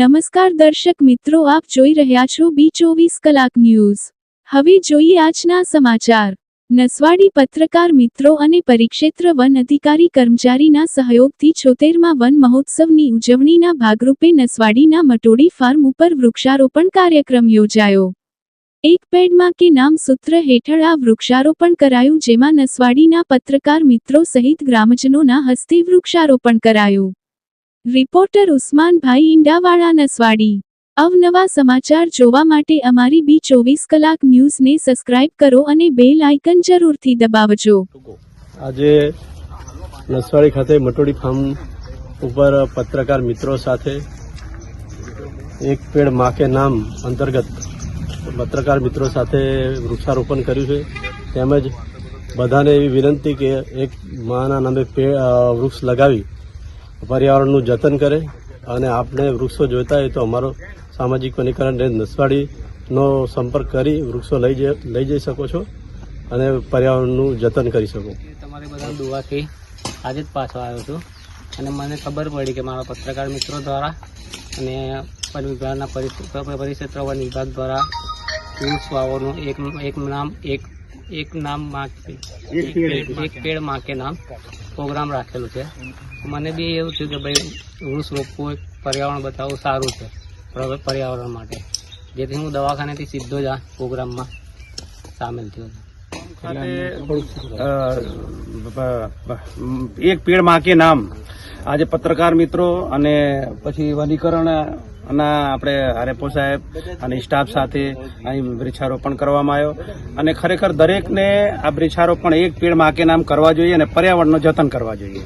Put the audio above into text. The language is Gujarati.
નમસ્કાર દર્શક મિત્રો, આપ જોઈ રહ્યા છો બી ચોવીસ કલાક ન્યૂઝ. હવે જોઈએ આજના સમાચાર. નસવાડી પત્રકાર મિત્રો અને પરિક્ષેત્ર વન અધિકારી કર્મચારીના સહયોગથી છોતેરમાં વન મહોત્સવની ઉજવણીના ભાગરૂપે નસવાડીના મટોડી ફાર્મ ઉપર વૃક્ષારોપણ કાર્યક્રમ યોજાયો. એક પેડમાં કે નામ સૂત્ર હેઠળ આ વૃક્ષારોપણ કરાયું, જેમાં નસવાડીના પત્રકાર મિત્રો સહિત ગ્રામજનોના હસ્તે વૃક્ષારોપણ કરાયું. રિપોર્ટર ઉસ્માનભાઈ ઈંડાવાળા નસવાડી અવનવા સમાચાર જોવા માટે અમારી બી ચોવીસ કલાક ન્યૂઝને સબસ્ક્રાઇબ કરો અને બેલ આઇકન જરૂરથી દબાવજો. આજે નસવાડી ખાતે મટોડી ફાર્મ ઉપર પત્રકાર મિત્રો સાથે એક પેડ મા કે નામ અંતર્ગત પત્રકાર મિત્રો સાથે વૃક્ષારોપણ કર્યું છે. તેમજ બધાને એવી વિનંતી કે એક માના નામે વૃક્ષ લગાવી પર્યાવરણનું જતન કરે અને આપણે વૃક્ષો જોઈતા હોય તો અમારો સામાજિક વનીકરણ રેન્જ નસવાડીનો સંપર્ક કરી વૃક્ષો લઈ લઈ જઈ શકો છો અને પર્યાવરણનું જતન કરી શકો. તમારી બધા દુઆથી આજે જ પાછો આવ્યો છું. અને મને ખબર પડી કે મારા પત્રકાર મિત્રો દ્વારા અને વન વિભાગના પરિક્ષેત્ર વન વિભાગ દ્વારા વૃક્ષ વાવોનું એક એક નામ એક એક નામમાં એક પેડમાં કે નામ. પ્રોગ્રામ રાખેલું છે. મને બી એવું થયું કે ભાઈ વૃક્ષ રોપવું એક પર્યાવરણ બતાવવું સારું છે. પર- પર્યાવરણ માટે. જેથી હું દવાખાનેથી સીધો જ આ પ્રોગ્રામમાં સામેલ થયો એક પેડમાં કે નામ. આજે પત્રકાર મિત્રો અને પછી વનીકરણ ના આપણે હરેપો સાહેબ અને સ્ટાફ સાથે અહીં વૃક્ષારોપણ કરવામાં આવ્યો. અને ખરેખર દરેકને આ વૃક્ષારોપણ એક પેડમાં કે નામ કરવા જોઈએ અને પર્યાવરણનું જતન કરવા જોઈએ.